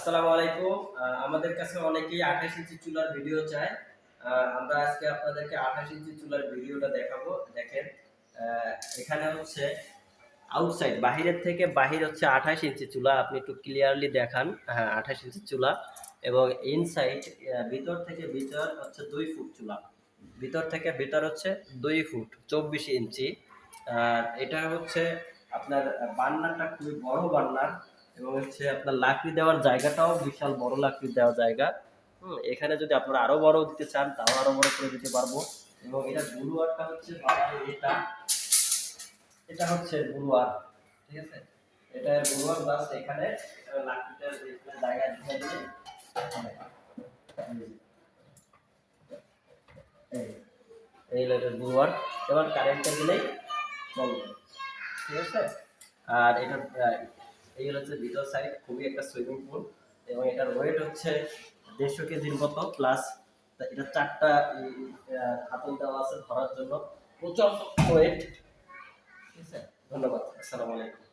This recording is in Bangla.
আসসালামু আলাইকুম। আমাদের কাছে অনেকেই আঠাশ ইঞ্চি চুলার ভিডিও চায়। আমরা আজকে আপনাদেরকে আঠাশ ইঞ্চি চুলার ভিডিওটা দেখাবো। দেখেন এখানে হচ্ছে আউটসাইড বাহিরের থেকে বাহির হচ্ছে আঠাশ ইঞ্চি চুলা। আপনি একটু ক্লিয়ারলি দেখান। হ্যাঁ আঠাশ ইঞ্চি চুলা। এবং ইনসাইড ভিতর থেকে ভিতর হচ্ছে দুই ফুট চুলা। ভিতর থেকে ভিতর হচ্ছে দুই ফুট, চব্বিশ ইঞ্চি। এটা হচ্ছে আপনার বান্নারটা খুবই বড় বান্নার। এবং হচ্ছে আপনার লাকড়ি দেওয়ার জায়গাটাও বিশাল বড় লাকড়ি দেওয়ার জায়গা। হুম, এখানে যদি আপনারা আরও বড় দিতে চান, তাও আরও বড় করে দিতে পারব। এবং এটা বুলুয়ারটা হচ্ছে এটা। এটা হচ্ছে বুলুয়ার ঠিক আছে? এটা বাস এখানে জায়গা এই- এটা বুলুয়ার এবার কারেন্টটা দিলেই চলবে, ঠিক আছে? আর এটা এই হচ্ছে ভিতর সাইড খুবই একটা সুইমিং পুল এবং এটার ওয়েট হচ্ছে দেড়শো কেজির মতো প্লাস এটা চারটা হাতল দেওয়া আছে ধরার জন্য। প্রচণ্ড ওয়েট ঠিক আছে? ধন্যবাদ, আসসালামু আলাইকুম।